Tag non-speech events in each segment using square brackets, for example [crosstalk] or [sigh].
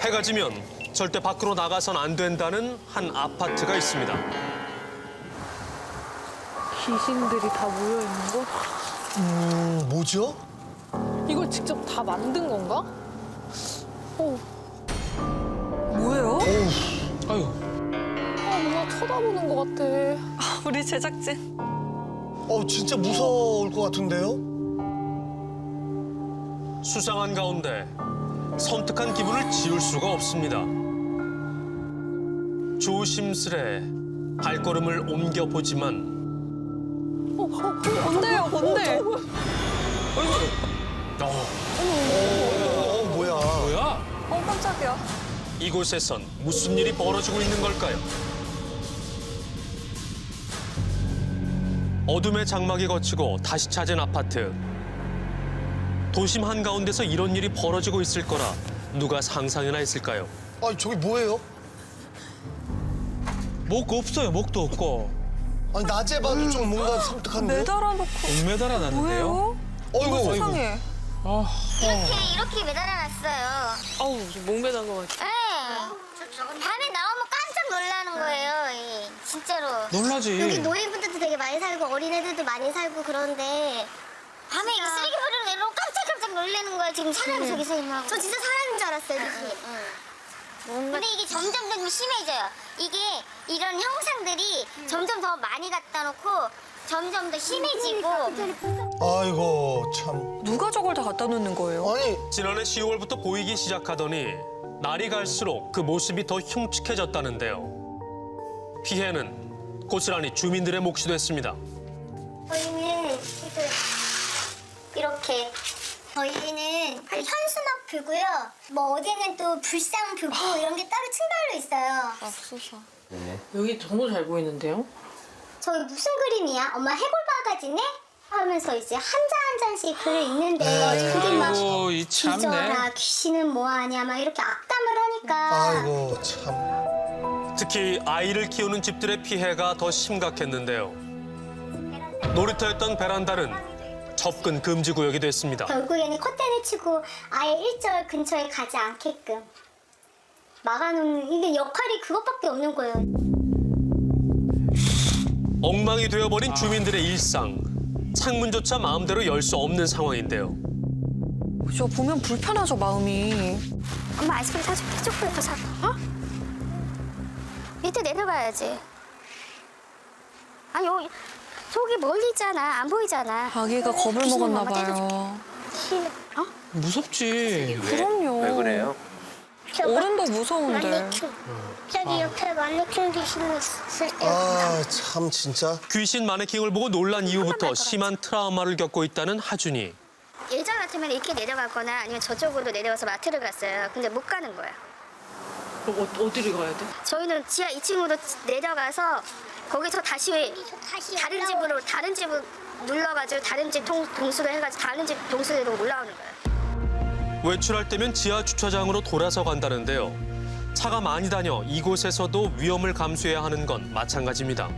해가 지면 절대 밖으로 나가선 안 된다는 한 아파트가 있습니다. 귀신들이 다 모여 있는 곳? 음, 뭐죠? 이걸 직접 다 만든 건가? 어, 뭐예요? 어우, 아, 누가 쳐다보는 것 같아. [laughs] 우리 제작진. 어 진짜 무서울 것 같은데요? 수상한 가운데 섬뜩한 기분을 지울 수가 없습니다. 조심스레 발걸음을 옮겨 보지만 뭔데요, 뭔데? 어, 뭐야? 어, 깜짝이야. 이곳에선 무슨 일이 벌어지고 있는 걸까요? 어둠의 장막이 거치고 다시 찾은 아파트. 도심 한가운데서 이런 일이 벌어지고 있을 거라 누가 상상이나 했을까요? 아 저기 뭐예요? 목 없어요. 목도 없고 아니 낮에 봐도 좀 뭔가 섬뜩한데? 매달아놓고. 동메달아 났는데요. 뭐예요? 어이구, 세상에. 이렇게 이렇게 매달아놨어요. 아우, 목 매단 것 같아. 예. 밤에 나오면 깜짝 놀라는 거예요. 예. 진짜로. 놀라지. 여기 노인분들도 되게 많이 살고 어린애들도 많이 살고 그런데 밤에 이게 쓰레기 버리러 내려오면 깜짝 깜짝 놀라는 거예요. 지금 사람 속에서 임하고. 저 진짜 사람인 줄 알았어요. 그치? 근데 이게 점점 점 심해져요. 이게 이런 형상들이 점점 더 많이 갖다 놓고 점점 더 심해지고 아이고 참. 누가 저걸 다 갖다 놓는 거예요? 아니 지난해 10월부터 보이기 시작하더니 날이 갈수록 그 모습이 더 흉측해졌다는데요. 피해는 고스란히 주민들의 몫이 됐습니다. 저희는 이렇게 저희는 현수막 불고요. 뭐 어제는 또 불상 불고 이런 게 따로 층별로 있어요. 앞서서. 여기 너무 잘 보이는데요? 저희 무슨 그림이야? 엄마 해골 바가지네? 하면서 이제 한 장한 장씩 글을 읽는데 그게 막 아이고 이 참네. 기저라 귀신은 뭐하냐 막 이렇게 악담을 하니까 아이고 참. 특히 아이를 키우는 집들의 피해가 더 심각했는데요. 놀이터였던 베란다는 접근 금지 구역이 됐습니다. 결국에는 커튼을 치고 아예 일절 근처에 가지 않게끔 막아놓는 이게 역할이 그것밖에 없는 거예요. 엉망이 되어버린 주민들의 일상. 창문조차 마음대로 열 수 없는 상황인데요. 저 보면 불편하죠, 마음이. 엄마 아이스크림 사줄게. 초콜릿도 사고. 어? 밑에 내려가야지. 아니 여기 저기 멀리 있잖아. 안 보이잖아. 아기가 겁을 귀신이 먹었나 엄마. 봐요. 어? 무섭지. 그럼요. 왜 그래요? 어른도 무서운데. 만리큐. 저기 옆에 만리큐 귀신 있을 때. 아 참 진짜. 귀신 마네킹을 보고 놀란 이후부터 심한 트라우마를 겪고 있다는 하준이. 예전 같으면 이렇게 내려가거나 아니면 저쪽으로 내려가서 마트를 갔어요. 근데 못 가는 거야. 그럼 어, 어디를 가야 돼? 저희는 지하 2층으로 내려가서 거기서 다시 다른 집으로 다른 집을 눌러가지고 다른 집 동, 동수를 해가지고 다른 집 동수대로 올라오는 거예요. 외출할 때면 지하 주차장으로 돌아서 간다는데요. 차가 많이 다녀 이곳에서도 위험을 감수해야 하는 건 마찬가지입니다.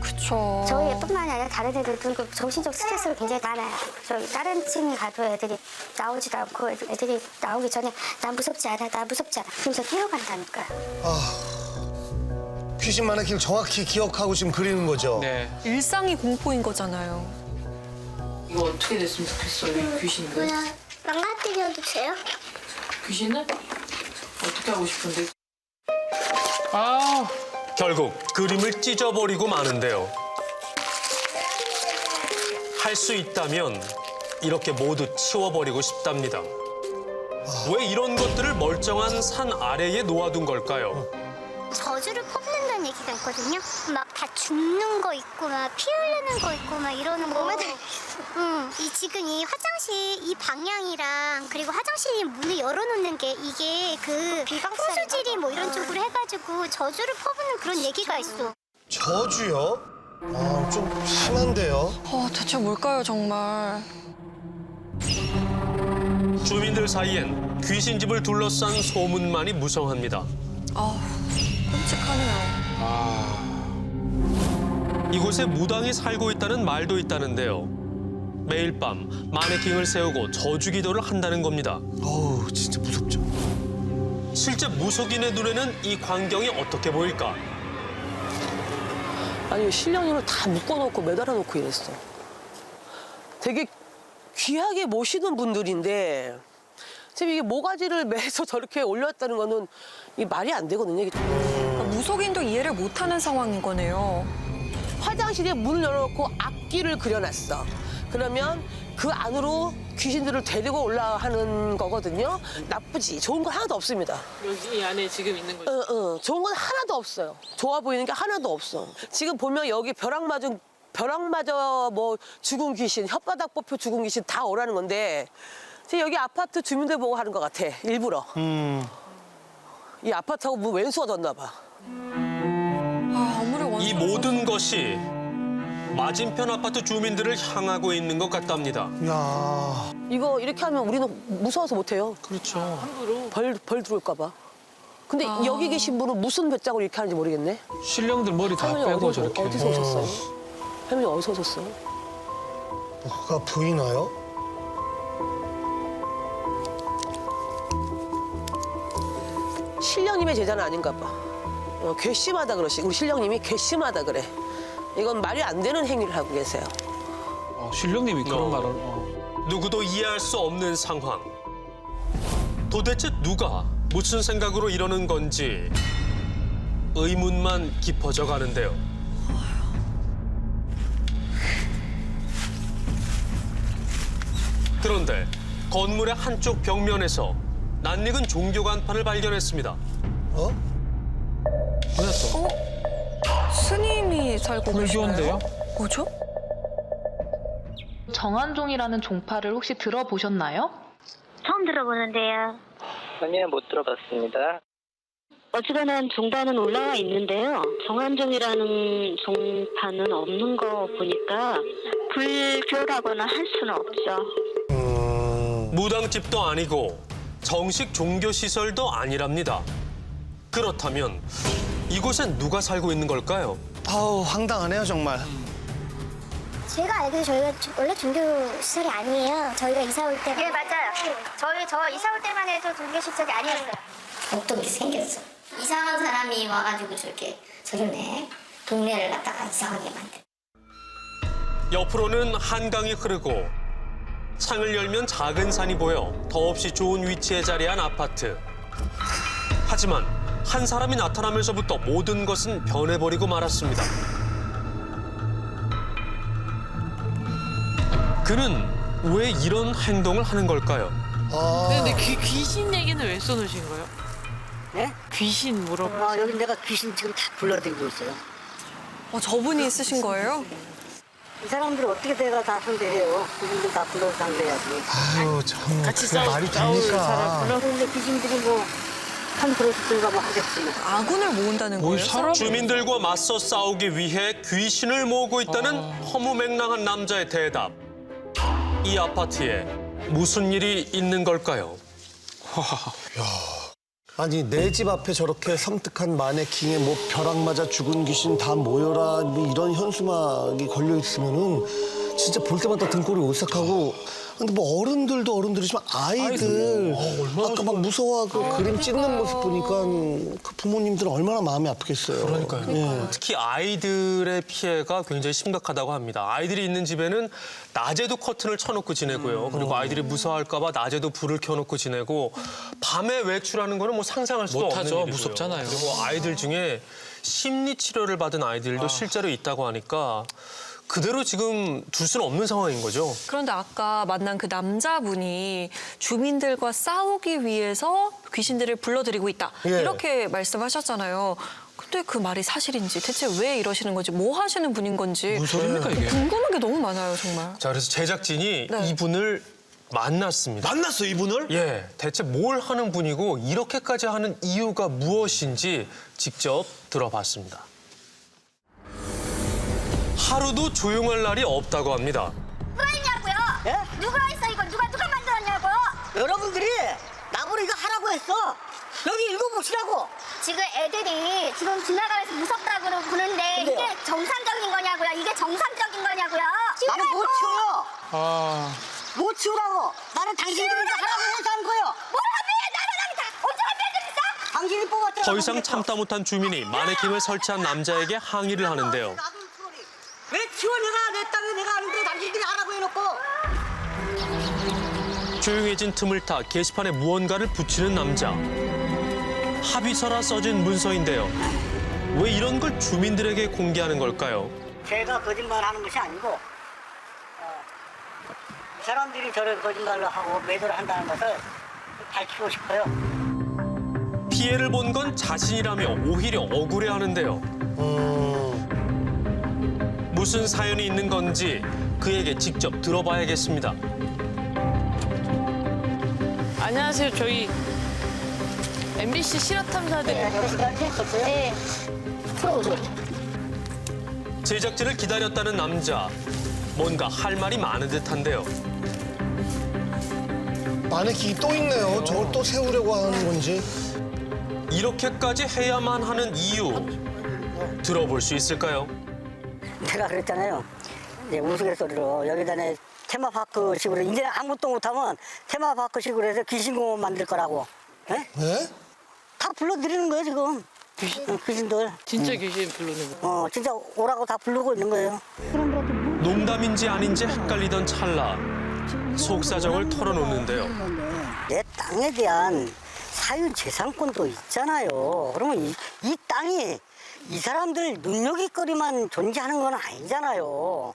그쵸. 저희뿐만이 아니라 다른 애들도 그 정신적 스트레스가 굉장히 많아요. 저희 다른 층에 가도 애들이 나오지도 않고 애들- 애들이 나오기 전에 나 무섭지 않아, 나 무섭지 않아. 그러면서 뛰어간다니까요. 귀신 마네킹 정확히 기억하고 지금 그리는 거죠? 네. 일상이 공포인 거잖아요. 이거 어떻게 됐으면 좋겠어, 이 귀신들. 그냥 망가뜨려도 돼요? 귀신은? 어떻게 하고 싶은데? 아 결국 그림을 찢어버리고 마는데요. 할 수 있다면 이렇게 모두 치워버리고 싶답니다. 왜 이런 것들을 멀쩡한 산 아래에 놓아둔 걸까요? 얘기가 있거든요. 막 다 죽는 거 있고 막 피 흘리는 거 있고 막 이러는 거. 응. 이 지금 이 화장실 이 방향이랑 그리고 화장실 문을 열어놓는 게 이게 그 호수질이 뭐 이런 쪽으로 해가지고 저주를 퍼부는 그런 얘기가 있어. 저주요? 아, 좀 심한데요? 어, 대체 뭘까요, 정말. 주민들 사이엔 귀신집을 둘러싼 소문만이 무성합니다. 아, 끔찍하네요. 이곳에 무당이 살고 있다는 말도 있다는데요. 매일 밤 마네킹을 세우고 저주 기도를 한다는 겁니다. 어우, 진짜 무섭죠. 실제 무속인의 눈에는 이 광경이 어떻게 보일까? 아니 신령님을 다 묶어놓고 매달아 놓고 이랬어. 되게 귀하게 모시는 분들인데 지금 이게 모가지를 [laughs] 매서 저렇게 올렸다는 거는 이 말이 안 되거든요. 이게 무속인도 이해를 못하는 상황인 거네요. 화장실에 문을 열어놓고 앞길을 그려놨어. 그러면 그 안으로 귀신들을 데리고 올라가는 거거든요. 나쁘지. 좋은 건 하나도 없습니다. 여기 이 안에 지금 있는 거죠. 응, 응. 좋은 건 하나도 없어요. 좋아 보이는 게 하나도 없어. 지금 보면 여기 벼락 맞은 벼락 맞아 뭐 죽은 귀신, 혓바닥 뽑혀 죽은 귀신 다 오라는 건데 지금 여기 아파트 주민들 보고 하는 것 같아. 일부러. 이 아파트하고 뭐 왼수가 졌나 봐. 아, 아무리 원수 이 모든 것이 맞은편 아파트 주민들을 향하고 있는 것 같답니다. 야 이거 이렇게 하면 우리는 무서워서 못해요. 그렇죠. 함부로. 벌, 벌 들어올까 봐. 근데 여기 계신 분은 무슨 배짱으로 이렇게 하는지 모르겠네. 신령들 머리 다 할머니 빼고 어디, 저렇게. 어디서 오셨어요? 할머니 어디서 오셨어요? 뭐가 보이나요? 신령님의 제자는 아닌가 봐. 어, 괘씸하다 그러시. 우리 신령님이 괘씸하다 그래. 이건 말이 안 되는 행위를 하고 계세요. 어, 신령님이 그런 어. 말을. 어. 누구도 이해할 수 없는 상황. 도대체 누가 무슨 생각으로 이러는 건지 의문만 깊어져 가는데요. 그런데 건물의 한쪽 벽면에서 낯익은 종교 간판을 발견했습니다. 어? 스님이 살고 계시나요? 불교인데요? 뭐죠? 정한종이라는 종파를 혹시 들어보셨나요? 처음 들어보는데요. 아니요, 못 들어봤습니다. 어지간한 종단은 올라와 있는데요. 정한종이라는 종파는 없는 거 보니까 불교라고는 할 수는 없죠. 음, 무당집도 아니고 정식 종교 시설도 아니랍니다. 그렇다면 이곳엔 누가 살고 있는 걸까요? 아우 황당하네요 정말. 제가 알기로 저희가 조- 원래 종교 시설이 아니에요. 저희가 이사 올 때. 예 맞아요. 저희 저 이사 올 때만 해도 종교 시설이 아니었어요. 어떻게 생겼어? 이상한 사람이 와가지고 저렇게 저러네. 동네를 갖다가 이상하게 만들. 옆으로는 한강이 흐르고 창을 열면 작은 산이 보여 더없이 좋은 위치에 자리한 아파트. 하지만 한 사람이 나타나면서부터 모든 것은 변해버리고 말았습니다. 그는 왜 이런 행동을 하는 걸까요? 아, 근데 귀, 귀신 얘기는 왜 써놓으신 거예요? 네? 귀신 물어봐. 아, 여기 내가 귀신 지금 다 불러들이고 있어요. 어, 저분이 쓰신 거예요? 이 사람들 어떻게 내가 다 상대해요? 귀신들 다 불러서 상대해야지. 아유 참 같이 싸우- 말이 싸울 됩니까? 사람 근데 귀신들이 뭐, 한 그릇들가 뭐 하겠지. 아군을 모은다는 뭐 거예요? 사람 주민들과 맞서 싸우기 위해 귀신을 모으고 있다는 허무맹랑한 남자의 대답. 이 아파트에 무슨 일이 있는 걸까요? 아니 내 집 앞에 저렇게 섬뜩한 마네킹에 뭐 벼락 맞아 죽은 귀신 다 모여라 뭐 이런 현수막이 걸려 있으면은 진짜 볼 때마다 등골이 오싹하고 근데 뭐 어른들도 어른들이지만 아이들 아까 막 무서워하고 그림 찍는 모습 보니까 그 부모님들은 얼마나 마음이 아프겠어요. 그러니까요. 특히 아이들의 피해가 굉장히 심각하다고 합니다. 아이들이 있는 집에는 낮에도 커튼을 쳐놓고 지내고요. 그리고 아이들이 무서워할까봐 낮에도 불을 켜놓고 지내고 밤에 외출하는 거는 뭐 상상할 수도 못하죠. 없는 일이고요. 무섭잖아요. 그리고 아이들 중에 심리 치료를 받은 아이들도 실제로 있다고 하니까 그대로 지금 둘 수는 없는 상황인 거죠. 그런데 아까 만난 그 남자분이 주민들과 싸우기 위해서 귀신들을 불러들이고 있다. 예. 이렇게 말씀하셨잖아요. 근데 그 말이 사실인지 대체 왜 이러시는 건지 뭐 하시는 분인 건지 무슨 소리입니까 이게? 궁금한 게 너무 많아요 정말. 자, 그래서 제작진이 네. 이분을 만났습니다. 만났어 이분을? 예, 대체 뭘 하는 분이고 이렇게까지 하는 이유가 무엇인지 직접 들어봤습니다. 하루도 조용할 날이 없다고 합니다. 누가 했냐고요? 누가 했어 이거 누가 누가 만들었냐고? 여러분들이 나보고 이거 하라고 했어. 여기 읽어보시라고. 지금 애들이 지금 지나가면서 무섭다고 그러는데 근데요? 이게 정상적인 거냐고요? 이게 정상적인 거냐고요? 나는 못 치워요. 아, 못 치우라고. 나는 당신들이 이거 하라고 해서 한 거예요. 뭘다 언제? 더 이상 참다 못한 주민이 마네킹을 설치한 남자에게 항의를 하는데요. 내가 내 땅에 내가 아는데 당신들이 하라고 해놓고 조용해진 틈을 타 게시판에 무언가를 붙이는 남자. 합의서라 써진 문서인데요. 왜 이런 걸 주민들에게 공개하는 걸까요? 제가 거짓말하는 것이 아니고 어, 사람들이 저를 거짓말로 하고 매도를 한다는 것을 밝히고 싶어요. 피해를 본 건 자신이라며 오히려 억울해하는데요. 무슨 사연이 있는 건지 그에게 직접 들어봐야겠습니다. 안녕하세요. 저희 MBC 실화탐사대 네. 제작진을 기다렸다는 남자. 뭔가 할 말이 많은 듯한데요. 마네킹이 또 있네요. 저걸 또 세우려고 하는 건지. 이렇게까지 해야만 하는 이유 들어볼 수 있을까요? 제가 그랬잖아요. 이제 우스갯소리로 여기다 내 테마파크 식으로 이제 아무것도 못하면 테마파크 식으로 해서 귀신공원 만들 거라고. 예? 네? 다 불러드리는 거예요 지금. 어, 귀신들. 진짜 귀신 부르는 거. 어 진짜 오라고 다 부르고 있는 거예요. 농담인지 아닌지 헷갈리던 찰나 속사정을 털어놓는데요. 내 땅에 대한 사유 재산권도 있잖아요. 그러면 이, 이 땅이 이 사람들 능력이거리만 존재하는 건 아니잖아요.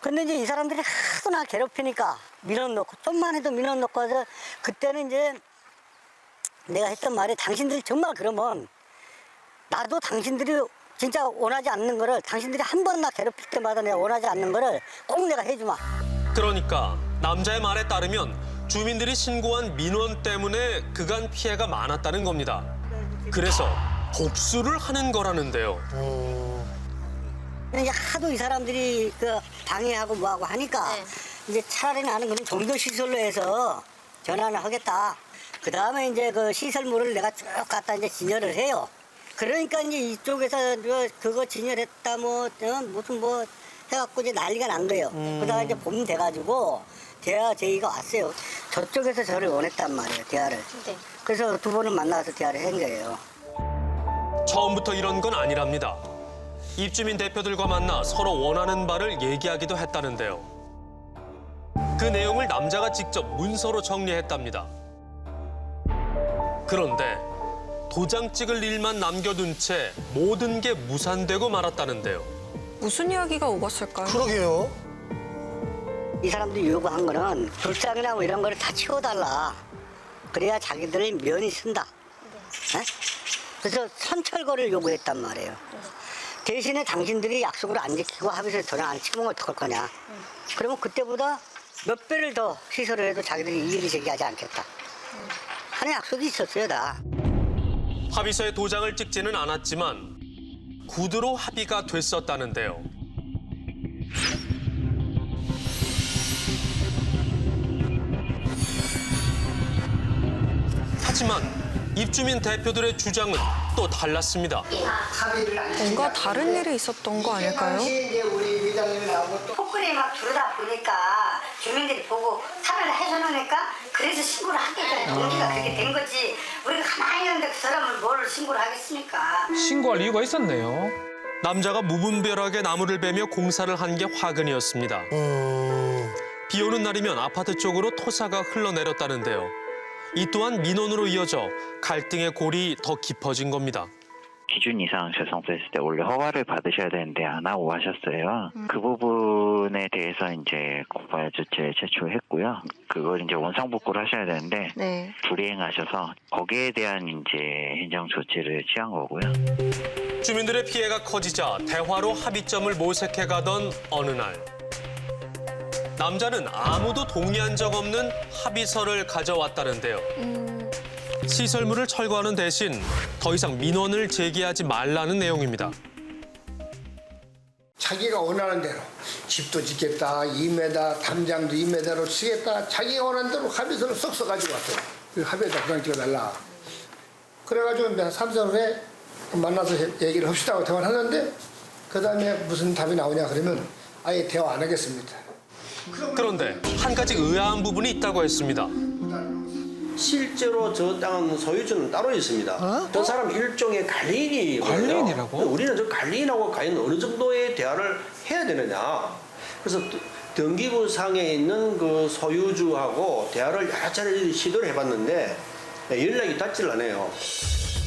근데 이제 이 사람들이 하도 나 괴롭히니까 밀어넣고 좀만 해도 밀어넣고 해서 그때는 이제 내가 했던 말이 당신들이 정말 그러면 나도 당신들이 진짜 원하지 않는 거를 당신들이 한 번 나 괴롭힐 때마다 내가 원하지 않는 거를 꼭 내가 해주마. 그러니까 남자의 말에 따르면 주민들이 신고한 민원 때문에 그간 피해가 많았다는 겁니다. 그래서 복수를 하는 거라는데요. 근데 이제 하도 이 사람들이 그 방해하고 뭐하고 하니까 이제 차라리 나는 그냥 종교 시설로 해서 전환을 하겠다. 그 다음에 이제 그 시설물을 내가 쭉 갖다 이제 진열을 해요. 그러니까 이제 이쪽에서 저 그거 진열했다 뭐 어, 무슨 뭐 해갖고 이제 난리가 난 거예요. 그러다가 이제 봄 돼가지고 대화 제의가 왔어요. 저쪽에서 저를 원했단 말이에요, 대화를. 그래서 두 번을 만나서 대화를 한 거예요. 처음부터 이런 건 아니랍니다. 입주민 대표들과 만나 서로 원하는 바를 얘기하기도 했다는데요. 그 내용을 남자가 직접 문서로 정리했답니다. 그런데 도장 찍을 일만 남겨둔 채 모든 게 무산되고 말았다는데요. 무슨 이야기가 오갔을까요? 그러게요. 이 사람들이 요구한 거는 불상이나 뭐 이런 거를 다 치워달라. 그래야 자기들 면이 쓴다. 에? 그래서 선철거를 요구했단 말이에요. 대신에 당신들이 약속을 안 지키고 합의서 전화 안 치면 어떡할 거냐. 그러면 그때보다 몇 배를 더 시설을 해도 자기들이 이의를 제기하지 않겠다. 하는 약속이 있었어요, 다. 합의서에 도장을 찍지는 않았지만 구두로 합의가 됐었다는데요. 하지만 입주민 대표들의 주장은 또 달랐습니다. 뭔가 다른 일이 있었던 거 아닐까요? 폭군이 막 두르다 보니까 주민들이 보고 사면을 해서놓으니까 그래서 신고를 하게 된 동기가 그렇게 된 거지 우리가 가만히 있는데 그 사람을 뭘 신고를 하겠습니까 신고할 이유가 있었네요. 남자가 무분별하게 나무를 베며 공사를 한 게 화근이었습니다. 음, 비 오는 날이면 아파트 쪽으로 토사가 흘러내렸다는데요. 이 또한 민원으로 이어져 갈등의 골이 더 깊어진 겁니다. 기준 이상 재송됐을 때 원래 허가를 받으셔야 되는데 안 하고 하셨어요. 그 부분에 대해서 이제 고발 조치를 제출했고요. 그걸 이제 원상복구를 하셔야 되는데 네. 불이행하셔서 거기에 대한 이제 행정 조치를 취한 거고요. 주민들의 피해가 커지자 대화로 합의점을 모색해 가던 어느 날 남자는 아무도 동의한 적 없는 합의서를 가져왔다는데요. 시설물을 철거하는 대신 더 이상 민원을 제기하지 말라는 내용입니다. 자기가 원하는 대로 집도 짓겠다, 2m, 담장도 2m로 치겠다, 자기가 원하는 대로 합의서를 쏙 써가지고 왔어요. 그 합의에다 그냥 찍어달라. 그래가지고 내가 삼선 후에 만나서 얘기를 합시다 하고 대화를 하는데 그 다음에 무슨 답이 나오냐 그러면 아예 대화 안 하겠습니다. 그런데 한 가지 의아한 부분이 있다고 했습니다. 실제로 저 땅은 소유주는 따로 있습니다. 저 사람 일종의 관리인이거든요. 관리인이라고? 우리는 저 관리인하고 과연 어느 정도의 대화를 해야 되느냐. 그래서 등기부 상에 있는 그 소유주하고 대화를 여러 차례 시도를 해봤는데 연락이 닿질 않아요.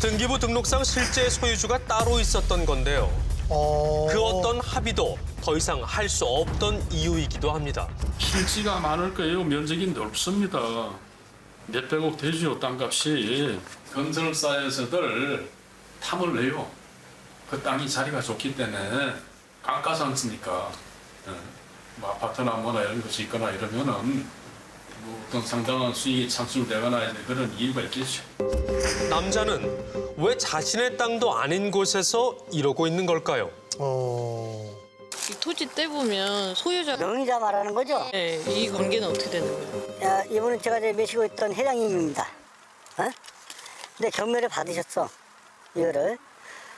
등기부 등록상 실제 소유주가 따로 있었던 건데요. 그 어떤 합의도 더 이상 할 수 없던 이유이기도 합니다. 필지가 많을 거예요. 면적이 넓습니다. 몇백억 되죠 땅값이. 건설사에서들 탐을 내요. 그 땅이 자리가 좋기 때문에 강가상 쓰니까 예. 뭐 아파트나 뭐나 이런 것이 있거나 이러면은 뭐 어떤 상당한 수익이 창출되거나 이제 그런 이유가 있겠죠. 남자는 왜 자신의 땅도 아닌 곳에서 이러고 있는 걸까요? 이 토지 떼보면 소유자 명의자 말하는 거죠? 네, 이 관계는 어떻게 되는 거예요? 야, 이분은 제가 이제 모시고 있던 회장님입니다. 어? 근데 경매를 받으셨어. 이거를.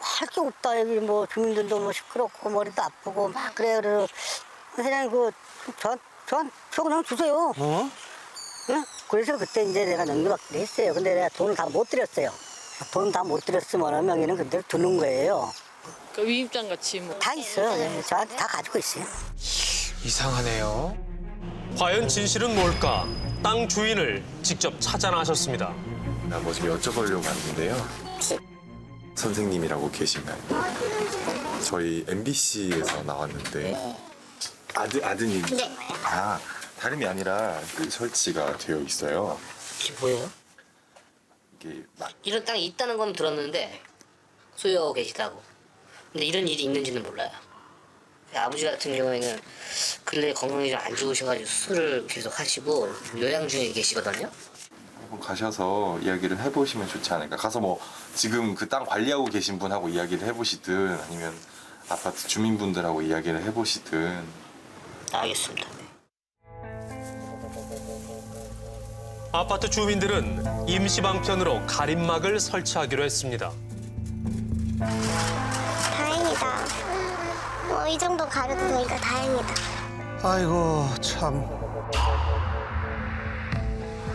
할게 없다. 여기 뭐 주민들도 뭐 시끄럽고 머리도 아프고 막 그래요. 그래서 회장님 그, 저, 저, 저 그냥 주세요. 어? 응? 그래서 그때 이제 내가 넘겨받기로 했어요. 근데 내가 돈을 다 못 드렸어요. 돈 다 못 드렸으면 명의는 그대로 두는 거예요. 그 위임장 같이 뭐. 다 있어요. 네, 저한테 다 가지고 있어요. 이상하네요. 과연 진실은 뭘까? 땅 주인을 직접 찾아 나셨습니다. 뭐좀 여쭤보려고 왔는데요. 선생님이라고 계신가요? 저희 MBC에서 나왔는데 아드 아드님. 네. 아 다름이 아니라 그 설치가 되어 있어요. 이게 뭐예요? 이게 막 이런 땅이 있다는 건 들었는데 소유하고 계시다고. 근데 이런 일이 있는지는 몰라요. 아버지 같은 경우에는 근래 건강이 좀 안 좋으셔가지고 수술을 계속 하시고 요양 중에 계시거든요. 한번 가셔서 이야기를 해보시면 좋지 않을까. 가서 뭐 지금 그 땅 관리하고 계신 분하고 이야기를 해보시든 아니면 아파트 주민분들하고 이야기를 해보시든 알겠습니다. 아파트 주민들은 임시 방편으로 가림막을 설치하기로 했습니다. 다행이다. 어, 이 정도 가려도 되니까 다행이다. 아이고 참.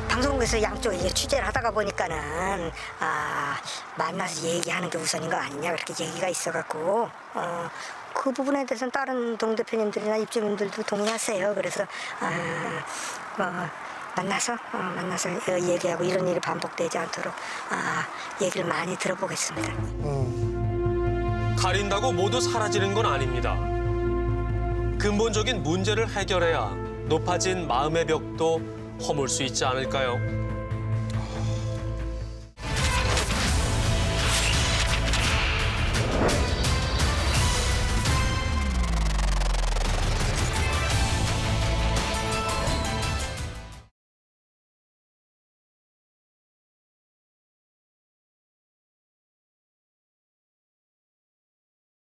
방송국에서 양쪽 이게 취재를 하다가 보니까는 아 만나서 얘기하는 게 우선인 거 아니냐 그렇게 얘기가 있어갖고 어, 그 부분에 대해서는 다른 동 대표님들이나 입주민들도 동의하세요. 그래서 아, 뭐 만나서 어, 만나서 얘기하고 이런 일이 반복되지 않도록 아, 얘기를 많이 들어보겠습니다. 가린다고 모두 사라지는 건 아닙니다. 근본적인 문제를 해결해야 높아진 마음의 벽도 허물 수 있지 않을까요?